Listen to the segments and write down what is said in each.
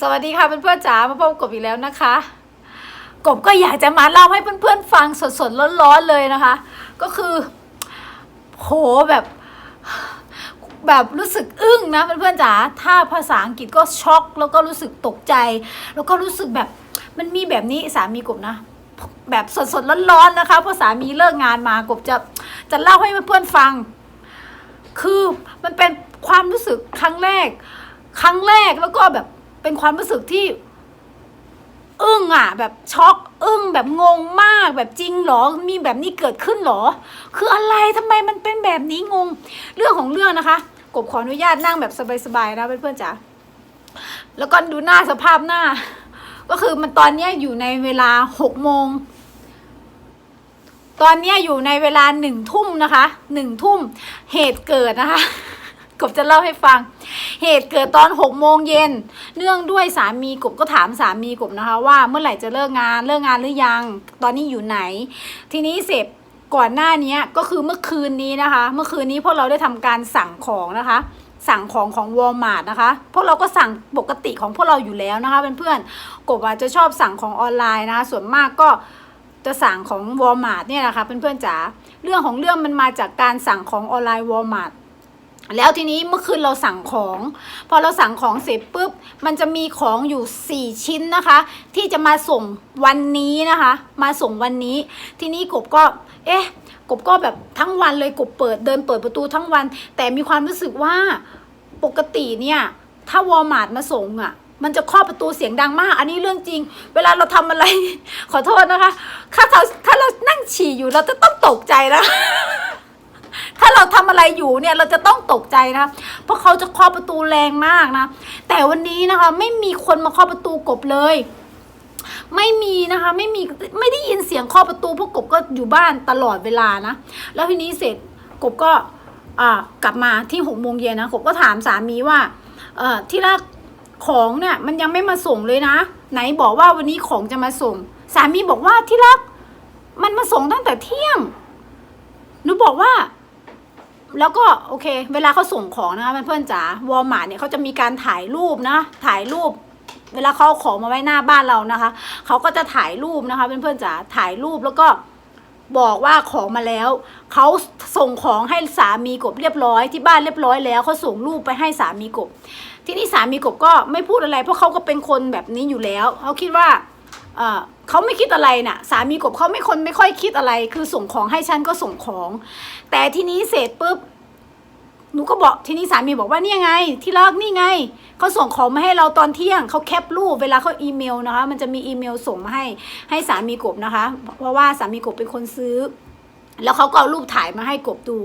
สวัสดีค่ะเพื่อนๆจ๋ามาพบกับอีกแล้วนะคะ กบก็อยากจะมาเล่าให้เพื่อนๆฟังสดๆร้อนๆเลยนะคะ ก็คือโหแบบแบบรู้สึกอึ้งนะเพื่อนๆจ๋าถ้าภาษาอังกฤษก็ช็อกแล้วก็รู้สึกตกใจ แล้วก็รู้สึกแบบมันมีแบบนี้สามีกบนะ แบบสดๆร้อนๆนะคะเพราะสามีเลิกงานมากบจะจะเล่าให้เพื่อนๆฟัง คือมันเป็นความรู้สึกครั้งแรก ครั้งแรกแล้วก็แบบ เป็นความรู้สึกที่ อึ้งอะ แบบช็อกอึ้งแบบงงมาก แบบจริงหรอ มีแบบนี้เกิดขึ้นหรอ คืออะไรทำไมมันเป็นแบบนี้งง เรื่องของเรื่องนะคะ กบขออนุญาตนั่งแบบสบายๆนะเพื่อนๆจ๋าแล้วก็ดูหน้าสภาพหน้า ก็คือมันตอนนี้อยู่ในเวลาหกโมงตอนนี้อยู่ในเวลาหนึ่งทุ่มนะคะหนึ่งทุ่มเหตุเกิดนะคะ กบจะเล่าให้ฟัง เหตุเกิดตอนหกโมงเย็น เนื่องด้วยสามีกบก็ถามสามีกบนะคะว่าเมื่อไหร่จะเลิกงานเลิกงานหรือยัง ตอนนี้อยู่ไหน ทีนี้เสร็จก่อนหน้านี้ก็คือเมื่อคืนนี้นะคะ เมื่อคืนนี้พวกเราได้ทำการสั่งของนะคะสั่งของของวอลมาร์ทนะคะ พวกเราก็สั่งปกติของพวกเราอยู่แล้วนะคะเพื่อนๆ กบอาจจะชอบสั่งของออนไลน์นะคะ ส่วนมากก็จะสั่งของวอลมาร์ทเนี่ยนะคะเพื่อนๆจ๋า เรื่องของเรื่องมันมาจากการสั่งของออนไลน์วอลมาร์ท แล้วทีนี้เมื่อคืนเราสั่งของ พอเราสั่งของเสร็จปุ๊บ มันจะมีของอยู่ 4 ชิ้นนะคะ ที่จะมาส่งวันนี้นะคะ มาส่งวันนี้ ทีนี้กบก็ เอ๊ะ กบก็แบบทั้งวันเลยกบเปิดเดินเปิดประตูทั้งวัน แต่มีความรู้สึกว่าปกติเนี่ย ถ้าวอลมาร์ทมาส่งอะ่ะมันจะเคาะประตูเสียงดังมาก อันนี้เรื่องจริง เวลาเราทำอะไร ขอโทษนะคะ ถ้าเราถ้าเรานั่งฉี่อยู่เราจะต้องตกใจนะ ถ้าเราทำอะไรอยู่เนี่ยเราจะต้องตกใจนะเพราะเขาจะเคาะประตูแรงมากนะ แต่วันนี้นะคะไม่มีคนมาเคาะประตูกบเลย ไม่มีนะคะไม่มีไม่ได้ยินเสียงเคาะประตูเพราะกบก็อยู่บ้านตลอดเวลานะแล้วทีนี้เสร็จกบก็อ่ากลับมาที่หกโมงเย็นนะกบก็ถามสามีว่าเอ่อที่รักของเนี่ยมันยังไม่มาส่งเลยนะ ไหนบอกว่าวันนี้ของจะมาส่ง สามีบอกว่าที่รัก มันมาส่งตั้งแต่เที่ยงหนูบอกว่า แล้วก็โอเค เวลาเขาส่งของนะคะเพื่อนๆจ๋าวอลมาร์ทเนี่ยเขาจะมีการถ่ายรูปนะ ถ่ายรูป เวลาเขาเอาของมาไว้หน้าบ้านเรานะคะเขาก็จะถ่ายรูปนะคะเพื่อนๆจ๋าถ่ายรูปแล้วก็บอกว่าของมาแล้ว เขาส่งของให้สามีกบเรียบร้อยที่บ้านเรียบร้อยแล้วเขาส่งรูปไปให้สามีกบ ที่นี่สามีกบก็ไม่พูดอะไร เพราะเขาก็เป็นคนแบบนี้อยู่แล้วเขาคิดว่า เขาไม่คิดอะไรน่ะ สามีกบเขาไม่คนไม่ค่อยคิดอะไร คือส่งของให้ฉันก็ส่งของ แต่ทีนี้เสร็จปุ๊บหนูก็บอกทีนี้สามีบอกว่านี่ไง ที่รักนี่ไงเขาส่งของมาให้เราตอนเที่ยงเขาแคปรูปเวลาเขาอีเมลนะคะ มันจะมีอีเมลส่งมาให้ให้สามีกบนะคะ เพราะว่าสามีกบเป็นคนซื้อ แล้วเขาก็เอารูปถ่ายมาให้กบดู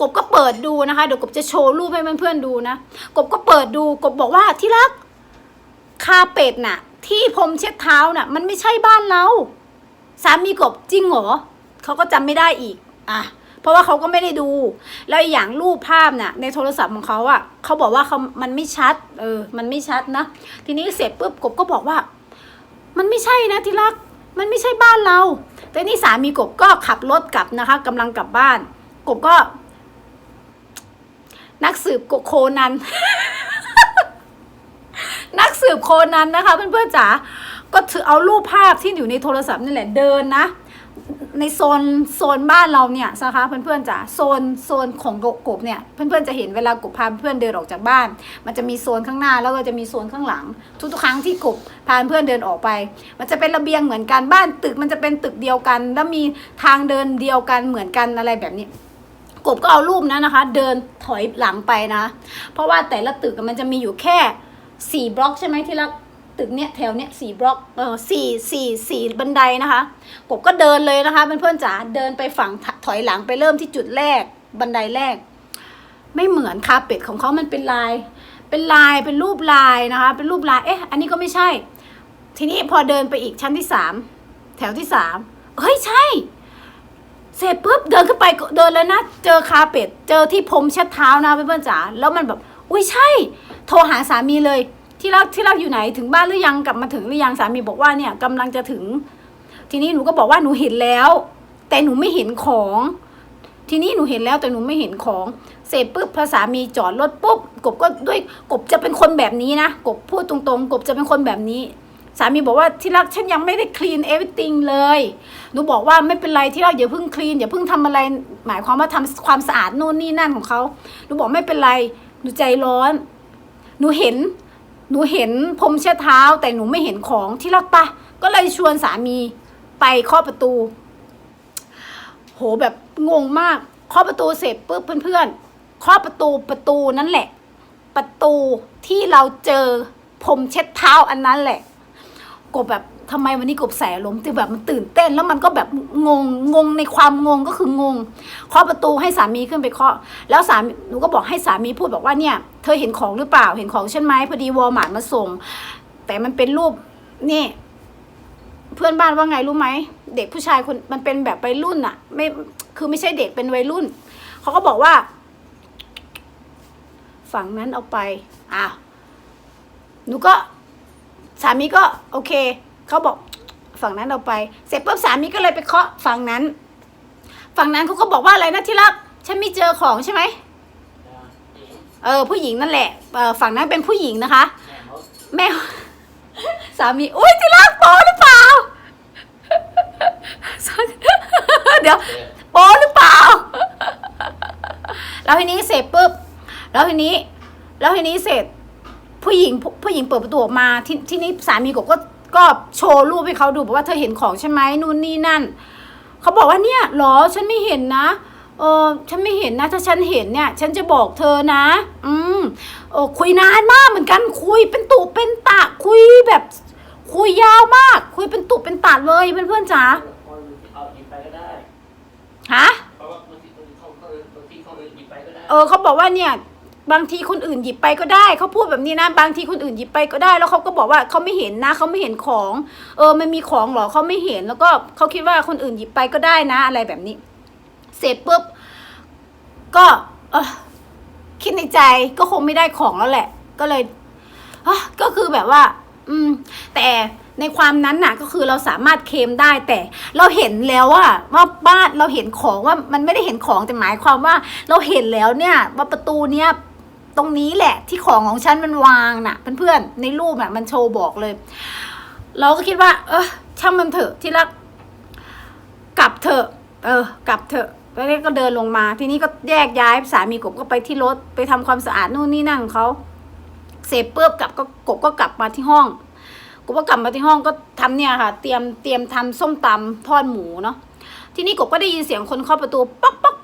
กบก็เปิดดูนะคะเดี๋ยวกบจะโชว์รูปให้เพื่อนๆดูนะกบก็เปิดดู กบบอกว่าที่รักคาเป็ดน่ะ ที่พรมเช็ดเท้าน่ะ มันไม่ใช่บ้านเรา สามีกบจริงเหรอเขาก็จำไม่ได้อีก อะ เพราะว่าเขาก็ไม่ได้ดู แล้วอย่างรูปภาพน่ะ ในโทรศัพท์ของเขาอะเขาบอกว่าเขามันไม่ชัด เออ มันไม่ชัดนะ ทีนี้เสร็จปุ๊บกบก็บอกว่า มันไม่ใช่นะที่รัก มันไม่ใช่บ้านเรา แต่นี่สามีกบก็ขับรถกลับนะคะกำลังกลับบ้าน กบก็ นักสืบโคนัน นักสืบโคนันนะคะ เพื่อนๆจ๋าก็ถือเอารูปภาพที่อยู่ในโทรศัพท์นี่แหละเดินนะ ในโซนโซนบ้านเราเนี่ยนะคะเพื่อนๆจ๋าโซนโซนของกบเนี่ยเพื่อนๆจะเห็นเวลากบพาเพื่อนเดินออกจากบ้าน มันจะมีโซนข้างหน้าแล้วก็จะมีโซนข้างหลัง ทุกๆครั้งที่กบพาเพื่อนเดินออกไป มันจะเป็นระเบียงเหมือนกันบ้านตึกมันจะเป็นตึกเดียวกัน แล้วมีทางเดินเดียวกันเหมือนกันอะไรแบบนี้กบก็เอารูปนั้นนะคะ เดินถอยหลังไปนะ เพราะว่าแต่ละตึกมันจะมีอยู่แค่ สี่บล็อกใช่ไหมที่ละตึกเนี้ยแถวเนี้ยสี่บล็อกเออสี่สี่สี่บันไดนะคะกบก็เดินเลยนะคะเพื่อนๆจ๋าเดินไปฝั่งถถอยหลังไปเริ่มที่จุดแรกบันไดแรก ไม่เหมือนคาเป็ดของเขามันเป็นลาย เป็นลายเป็นรูปลายนะคะ เป็นรูปลายเอ๊ะอันนี้ก็ไม่ใช่ ทีนี้พอเดินไปอีกชั้นที่สามแถวที่สามเฮ้ยใช่ เสร็จปุ๊บเดินขึ้นไปเดินแล้วนะ เจอคาเป็ด เจอที่พรมเช็ดเท้านะเพื่อนๆจ๋าแล้วมันแบบ อุ้ยใช่ โทรหาสามีเลย ที่รักที่รักอยู่ไหนถึงบ้านหรือยังกลับมาถึงหรือยังสามีบอกว่าเนี่ยกำลังจะถึง ทีนี้หนูก็บอกว่าหนูเห็นแล้ว แต่หนูไม่เห็นของ ทีนี้หนูเห็นแล้วแต่หนูไม่เห็นของเสร็จปุ๊บพอสามีจอดรถปุ๊บกบก็ด้วยกบจะเป็นคนแบบนี้นะกบพูดตรงๆ กบจะเป็นคนแบบนี้ สามีบอกว่าที่รักฉันยังไม่ได้คลีนเอ r y t ติงเลยหนูบอกว่าไม่เป็นไรที่รักอย่าเพิ่งคลีนอย่าเพิ่งทำอะไร หมายความว่าทำความสะอาดนู่นนี่นั่นของเขาหนูบอกไม่เป็นไรหนูใจร้อน หนูเห็น หนูเห็นพรมเช็ดเท้า แต่หนูไม่เห็นของที่รักปะก็เลยชวนสามีไปเคาะประตู โหแบบงงมากเคาะประตูเสร็จปุ๊บเพื่อนๆเคาะประตูประตูนั่นแหละ ประตูที่เราเจอพรมเช็ดเท้าอันนั้นแหละกบแบบ ทำไมวันนี้กบแสลมที่แบบมันตื่นเต้น แล้วมันก็แบบงงงงในความงงก็คืองงเคาะประตูให้สามีขึ้นไปเคาะ แล้วสามีหนูก็บอกให้สามีพูดบอกว่าเนี่ยเธอเห็นของหรือเปล่าเห็นของฉันไหมพอดีวอลมาร์ทมาส่ง แต่มันเป็นรูปนี่ เพื่อนบ้านว่าไงรู้ไหมเด็กผู้ชายคนมันเป็นแบบวัยรุ่นอะไม่คือไม่ใช่เด็กเป็นวัยรุ่นเขาก็บอกว่า ฝั่งนั้นเอาไปอ้าวหนูก็สามีก็โอเค เขาบอกฝั่งนั้นเอาไป เสร็จปุ๊บสามีก็เลยไปเคาะฝั่งนั้น ฝั่งนั้นเขาก็บอกว่าอะไรนะที่รักฉันไม่เจอของใช่ไหมเออผู้หญิงนั่นแหละฝั่งนั้นเป็นผู้หญิงนะคะ แม่สามีอุ้ยที่รักโปหรือเปล่าเดี๋ยวโปหรือเปล่าแล้วทีนี้เสร็จปุ๊บแล้วทีนี้ แล้วทีนี้เสร็จ ผู้หญิงผู้ผู้หญิงเปิดประตูออกมาที่ที่นี้สามีกบก็ ก็โชว์รูปให้เขาดูบอกว่าเธอเห็นของใช่ไหมนู่นนี่นั่นเขาบอกว่าเนี่ยหรอฉันไม่เห็นนะเออฉันไม่เห็นนะถ้าฉันเห็นเนี่ย ฉันจะบอกเธอนะ อืมเออคุยนานมากเหมือนกันคุยเป็นตุเป็นตะคุยแบบ คุยยาวมาก คุยเป็นตุเป็นตะเลยเพื่อนๆจ๋าเอาหยิบไปก็ได้ฮะเพราะว่าบางทีเขาเขาบางทีเขาหยิบไปก็ได้เออเขาบอกว่าเนี่ย บางทีคนอื่นหยิบไปก็ได้เขาพูดแบบนี้นะ บางทีคนอื่นหยิบไปก็ได้ แล้วเขาก็บอกว่าเขาไม่เห็นนะเขาไม่เห็นของ เออมันมีของเหรอเขาไม่เห็นแล้วก็เขาคิดว่าคนอื่นหยิบไปก็ได้นะ อะไรแบบนี้ เสร็จปุ๊บก็เออคิดในใจก็คงไม่ได้ของแล้วแหละ ก็เลยอะก็คือแบบว่า อืม แต่ในความนั้นน่ะก็คือเราสามารถเคลมได้แต่เราเห็นแล้วว่าว่าบ้านเราเห็นของว่ามันไม่ได้เห็นของแต่หมายความว่า เราเห็นแล้วเนี่ยว่าประตูเนี้ย ตรงนี้แหละ ที่ของของฉันมันวางน่ะเพื่อนๆในรูปน่ะ มันโชว์บอกเลย เราก็คิดว่า เออช่างมันเถอะที่รักกลับเถอะ เออ กลับเถอะแล้วก็เดินลงมา ทีนี้ก็แยกย้ายสามีกบก็ไปที่รถไปทำความสะอาดนู่นนี่นั่งเขาเสร็จปุ๊บกลับก็กบก็กลับมาที่ห้องกบก็กลับมาที่ห้องก็ทำเนี่ยค่ะ เตรียมเตรียมทำส้มตำทอดหมูเนาะทีนี้กบก็ได้ยินเสียงคนเคาะประตูป๊อกป๊อก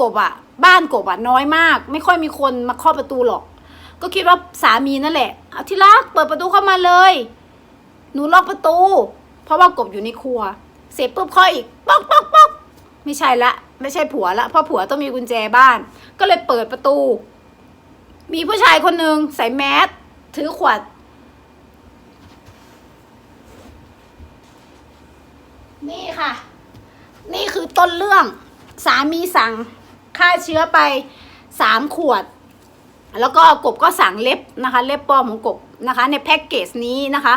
กบอะบ้านกบอะน้อยมาก ไม่ค่อยมีคนมาเคาะประตูหรอก ก็คิดว่าสามีนั่นแหละเอาที่รักเปิดประตูเข้ามาเลย หนูล็อกประตู เพราะว่ากบอยู่ในครัว เสร็จปุ๊บเคาะอีกป๊อกป๊อกป๊อกไม่ใช่ละ ไม่ใช่ผัวละเพราะผัวต้องมีกุญแจบ้าน ก็เลยเปิดประตู มีผู้ชายคนหนึ่งใส่แมสถือขวดนี่ค่ะ นี่คือต้นเรื่องสามีสั่ง ฆ่าเชื้อไปสามขวด แล้วก็กบก็สั่งเล็บนะคะ เล็บปลอมของกบนะคะ ในแพ็กเกจนี้นะคะ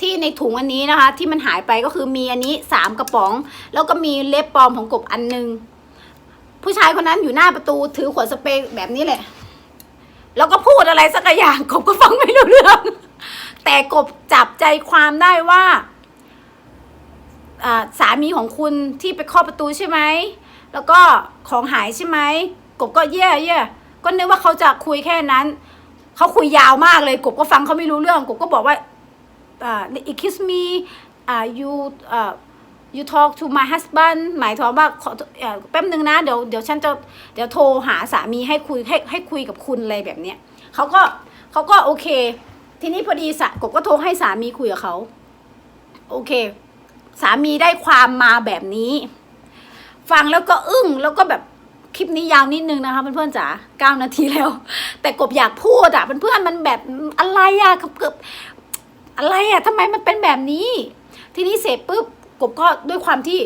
ที่ในถุงอันนี้นะคะ ที่มันหายไปก็คือมีอันนี้สามกระป๋อง แล้วก็มีเล็บปลอมของกบอันหนึง ผู้ชายคนนั้นอยู่หน้าประตูถือขวดสเปรย์แบบนี้แหละ แล้วก็พูดอะไรสักอย่างกบก็ฟังไม่รู้เรื่อง แต่กบจับใจความได้ว่าอ่าสามีของคุณที่ไปเคาะประตูใช่ไหม แล้วก็ของหายใช่ไหมกบก็เย่เย่ก็นึกว่าเขาจะคุยแค่นั้น เขาคุยยาวมากเลยกบก็ฟังเขาไม่รู้เรื่องกบก็บอกว่าอ่า excuse me อ่า you อ่า you talk to my husband หมายถึงว่าขอเอ่อแป๊บนึงนะเดี๋ยวเดี๋ยวฉันจะเดี๋ยวโทรหาสามีให้คุยให้ให้คุยกับคุณอะไรแบบเนี้ยเขาก็เขาก็โอเค ทีนี้พอดีสะกบก็โทรให้สามีคุยกับเขาโอเค สามีได้ความมาแบบนี้ ฟังแล้วก็อึ้งแล้วก็แบบคลิปนี้ยาวนิดนึงนะคะเพื่อนๆจ๋าเก้านาทีแล้ว แต่กบอยากพูดอะเพื่อนๆมันแบบอะไรอะเกือบอะไรอะทำไมมันเป็นแบบนี้ ทีนี้เสร็จปุ๊บกบก็ด้วยความที่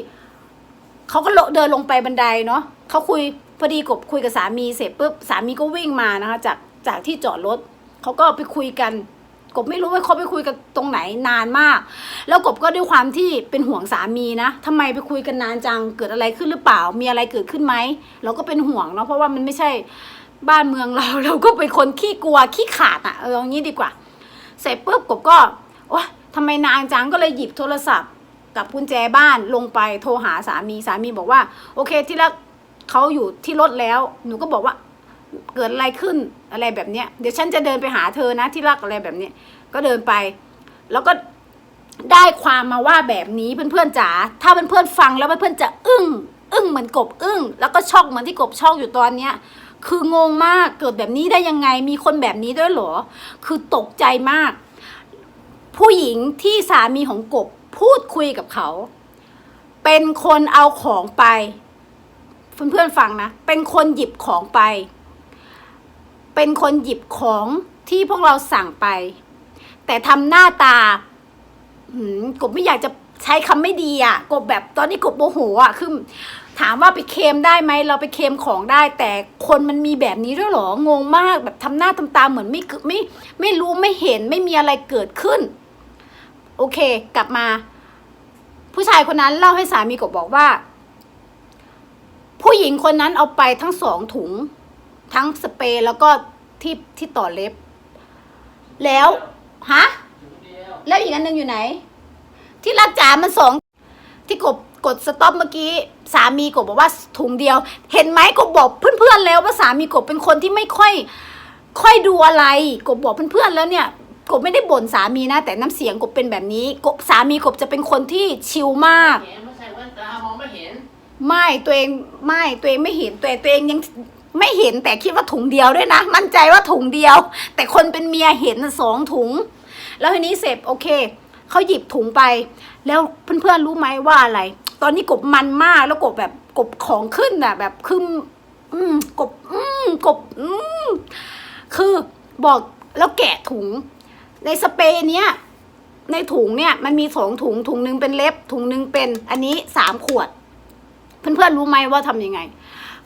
เขาก็เดินลงไปบันไดเนาะเขาคุยพอดีกบคุยกับสามีเสร็จปุ๊บสามีก็วิ่งมานะคะ จากจากที่จอดรถเขาก็ไปคุยกัน กบไม่รู้ว่าเขาไปคุยกันตรงไหนนานมาก แล้วกบก็ด้วยความที่เป็นห่วงสามีนะทำไมไปคุยกันนานจังเกิดอะไรขึ้นหรือเปล่า มีอะไรเกิดขึ้นไหมเราก็เป็นห่วงเนาะเพราะว่ามันไม่ใช่บ้านเมืองเราเราก็เป็นคนขี้กลัวขี้ขาดอะเออเอางี้ดีกว่า เสร็จปุ๊บกบก็โอ๊ยทำไมนานจังก็เลยหยิบโทรศัพท์ กับกุญแจบ้านลงไปโทรหาสามีสามีบอกว่า โอเคที่แรักเขาอยู่ที่รถแล้ว หนูก็บอกว่า เกิดอะไรขึ้นอะไรแบบเนี้ยเดี๋ยวฉันจะเดินไปหาเธอนะที่รักอะไรแบบเนี้ยก็เดินไป แล้วก็ได้ความมาว่าแบบนี้เพื่อนๆจ๋าถ้าเพื่อนๆฟังแล้วเพื่อนๆจะอึ้งอึ้งเหมือนกบอึ้ง แล้วก็ช็อกเหมือนที่กบช็อกอยู่ตอนเนี้ยคืองงมากเกิดแบบนี้ได้ยังไง มีคนแบบนี้ด้วยเหรอ คือตกใจมาก ผู้หญิงที่สามีของกบพูดคุยกับเขา เป็นคนเอาของไป เพื่อนๆฟังนะ เป็นคนหยิบของไป เป็นคนหยิบของที่พวกเราสั่งไป แต่ทำหน้าตาหืมกบไม่อยากจะใช้คำไม่ดีอะ กบแบบตอนนี้กบโมโหอะคือถามว่าไปเคมได้ไหมเราไปเคมของได้ แต่คนมันมีแบบนี้ด้วยเหรองงมากแบบทำหน้าทำตาเหมือนไม่ไม่ไม่รู้ไม่เห็นไม่มีอะไรเกิดขึ้น โอเค กลับมา ผู้ชายคนนั้นเล่าให้สามีกบบอกว่า ผู้หญิงคนนั้นเอาไปทั้งสองถุง ทั้งสเปรย์แล้วก็ที่ที่ต่อเล็บ แล้วฮะอยู่คนเดียวแล้วอีกอันหนึ่งอยู่ไหน ที่รักจ๋ามันสองที่กบกดสต็อปเมื่อกี้สามีกบบอกว่าถุงเดียว เห็นไหมกบบอกเพื่อนๆแล้วว่าสามีกบเป็นคนที่ไม่ค่อย ค่อยดูอะไร กบบอกเพื่อนๆแล้วเนี่ย กบไม่ได้บ่นสามีนะ แต่น้ำเสียงกบเป็นแบบนี้ กบสามีกบจะเป็นคนที่ชิลมากเห็นไม่ใส่แว่นตามองไม่เห็นไม่ตัวเองไม่ตัวเองไม่เห็นตัวเองตัวเองยัง ไม่เห็นแต่คิดว่าถุงเดียวด้วยนะ มั่นใจว่าถุงเดียว แต่คนเป็นเมียเห็นสองถุง แล้วทีนี้เสร็จโอเคเขาหยิบถุงไป แล้วเพื่อนๆรู้ไหมว่าอะไร ตอนนี้กบมันมากแล้วกบแบบกบของขึ้นอะ แบบคืออืมกบ อืมกบ อืมคือบอกแล้วแกะถุง ในสเปรย์เนี้ยในถุงเนี่ยมันมีสองถุงถุงหนึ่งเป็นเล็บ ถุงหนึ่งเป็น อันนี้สามขวด เพื่อนๆรู้ไหมว่าทำยังไง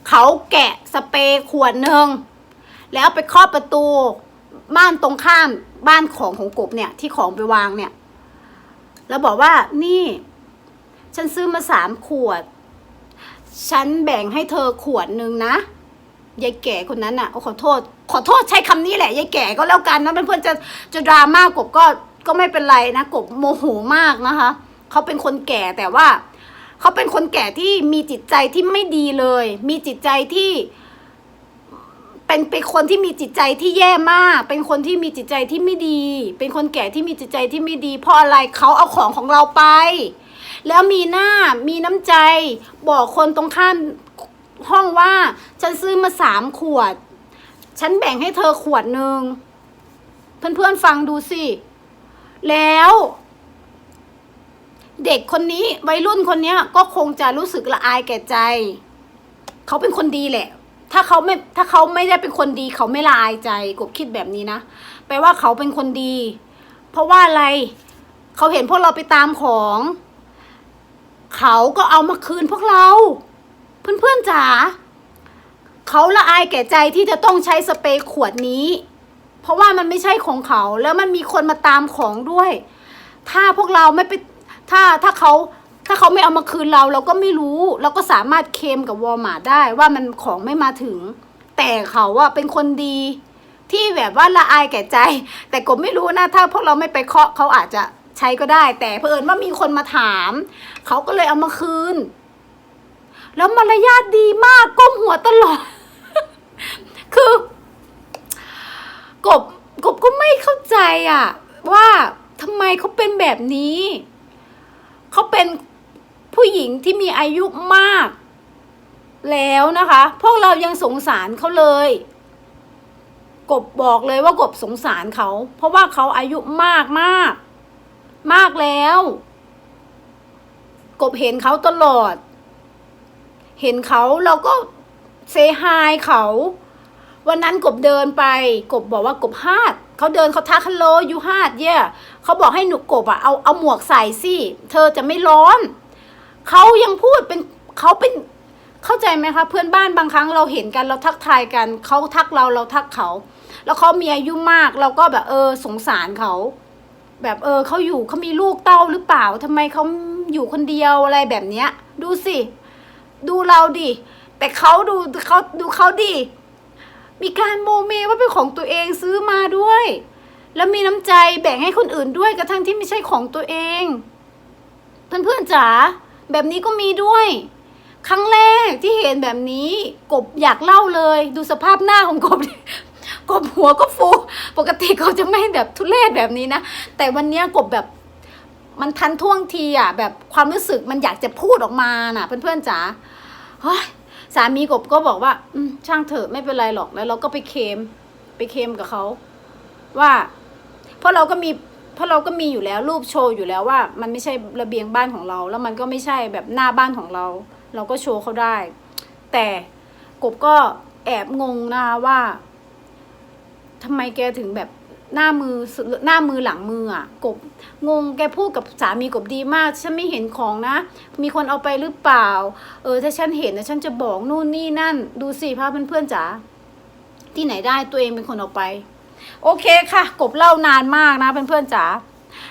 เขาแกะสเปรย์ขวดหนึ่งแล้วไปเคาะประตูบ้านตรงข้ามบ้านของของกบเนี่ย ที่ของไปวางเนี่ย แล้วบอกว่านี่ ฉันซื้อมาสามขวด ฉันแบ่งให้เธอขวดหนึ่งนะยายแก่คนนั้นอะขอโทษ ขอโทษใช้คำนี้แหละยายแก่ก็แล้วกันนะเพื่อนๆจะจะดราม่ากบก็ก็ไม่เป็นไรนะกบโมโหมากนะคะเขาเป็นคนแก่แต่ว่า เขาเป็นคนแก่ที่มีจิตใจที่ไม่ดีเลย มีจิตใจที่ เป็นเป็นคนที่มีจิตใจที่แย่มาก เป็นคนที่มีจิตใจที่ไม่ดี เป็นคนแก่ที่มีจิตใจที่ไม่ดี เพราะอะไรเขาเอาของของเราไป แล้วมีหน้ามีน้ำใจ บอกคนตรงข้ามห้องว่า ฉันซื้อมาสามขวด ฉันแบ่งให้เธอขวดหนึ่งเพื่อนๆฟังดูสิ แล้ว เด็กคนนี้วัยรุ่นคนเนี้ยก็คงจะรู้สึกละอายแก่ใจ เขาเป็นคนดีแหละ ถ้าเขาไม่ถ้าเขาไม่ได้เป็นคนดี เขาไม่ละอายใจกบคิดแบบนี้นะแปลว่าเขาเป็นคนดี เพราะว่าอะไรเขาเห็นพวกเราไปตามของ เขาก็เอามาคืนพวกเรา เพื่อนๆจ๋าเขาละอายแก่ใจที่จะต้องใช้สเปรย์ขวดนี้ เพราะว่ามันไม่ใช่ของเขาแล้วมันมีคนมาตามของด้วย ถ้าพวกเราไม่ไป ถ้าถ้าเขาถ้าเขาไม่เอามาคืนเราเราก็ไม่รู้ เราก็สามารถเคมกับวอลมาได้ว่ามันของไม่มาถึง แต่เขาว่าเป็นคนดี ที่แบบว่าละอายแก่ใจ แต่กบไม่รู้นะถ้าพวกเราไม่ไปเคาะเขาอาจจะใช้ก็ได้ แต่เผอิญว่ามีคนมาถาม เขาก็เลยเอามาคืน แล้วมารยาทดีมากก้มหัวตลอด คือกบกบก็ไม่เข้าใจอะว่าทำไมเขาเป็นแบบนี้ เขาเป็นผู้หญิงที่มีอายุมาก แล้วนะคะ พวกเรายังสงสารเขาเลย กบบอกเลยว่ากบสงสารเขา เพราะว่าเขาอายุมากมาก มากแล้ว กบเห็นเขาตลอด เห็นเขาเราก็เซฮายเขา วันนั้นกบเดินไป กบบอกว่ากบฮาด เขาเดินเขาทักฮัลโหลยูฮาดเย่เขาบอกให้หนูกบอะเอาเอาหมวกใส่สิเธอจะไม่ร้อนเขายังพูดเป็นเขาเป็นเข้าใจไหมคะเพื่อนบ้านบางครั้งเราเห็นกันเราทักทายกันเขาทักเราเราทักเขาแล้วเขามีอายุมากเราก็แบบเออสงสารเขาแบบเออเขาอยู่เขามีลูกเต้าหรือเปล่าทำไมเขาอยู่คนเดียวอะไรแบบเนี้ย ดูสิ ดูเราดิแต่เขาดูเขาดูเขาดิ มีการโมเมว่าเป็นของตัวเองซื้อมาด้วย แล้วมีน้ำใจแบ่งให้คนอื่นด้วยกระทั่งที่ไม่ใช่ของตัวเองเพื่อนๆจ๋าแบบนี้ก็มีด้วย ครั้งแรกที่เห็นแบบนี้ กบอยากเล่าเลย ดูสภาพหน้าของกบกบหัวก็ฟู ปกติเขาจะไม่แบบทุเรศแบบนี้นะ แต่วันนี้กบแบบมันทันท่วงทีอะ แบบความรู้สึกมันอยากจะพูดออกมาน่ะ เพื่อนๆจ๋าเฮ้ย สามีกบก็บอกว่า อืมช่างเถอะไม่เป็นไรหรอกแล้วเราก็ไปเคมไปเคมกับเขาว่า เพราะเราก็มีเพราะเราก็มีอยู่แล้วรูปโชว์อยู่แล้วว่า มันไม่ใช่ระเบียงบ้านของเรา แล้วมันก็ไม่ใช่แบบหน้าบ้านของเรา เราก็โชว์เขาได้ แต่กบก็แอบงงนะคะว่าทำไมแกถึงแบบ หน้ามือหน้ามือหลังมืออะกบงงแกพูดกับสามีกบดีมาก ฉันไม่เห็นของนะ มีคนเอาไปหรือเปล่า เออถ้าฉันเห็นนะฉันจะบอกนู่นนี่นั่น ดูสิพาเพื่อนๆจ๋าที่ไหนได้ตัวเองเป็นคนเอาไป โอเคค่ะ กบเล่านานมากนะเพื่อนๆจ๋า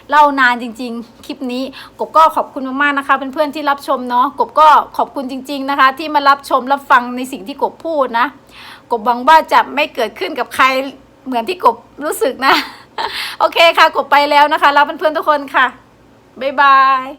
เล่านานจริง ๆ คลิปนี้กบก็ขอบคุณมากๆนะคะเพื่อนๆที่รับชมเนาะกบก็ขอบคุณจริง ๆนะคะ ที่มารับชมรับฟังในสิ่งที่กบพูดนะ กบหวังว่าจะไม่เกิดขึ้นกับใคร เหมือนที่กบรู้สึกนะ โอเคค่ะกบไปแล้วนะคะรับเพื่อนๆทุกคนค่ะ บ๊ายบาย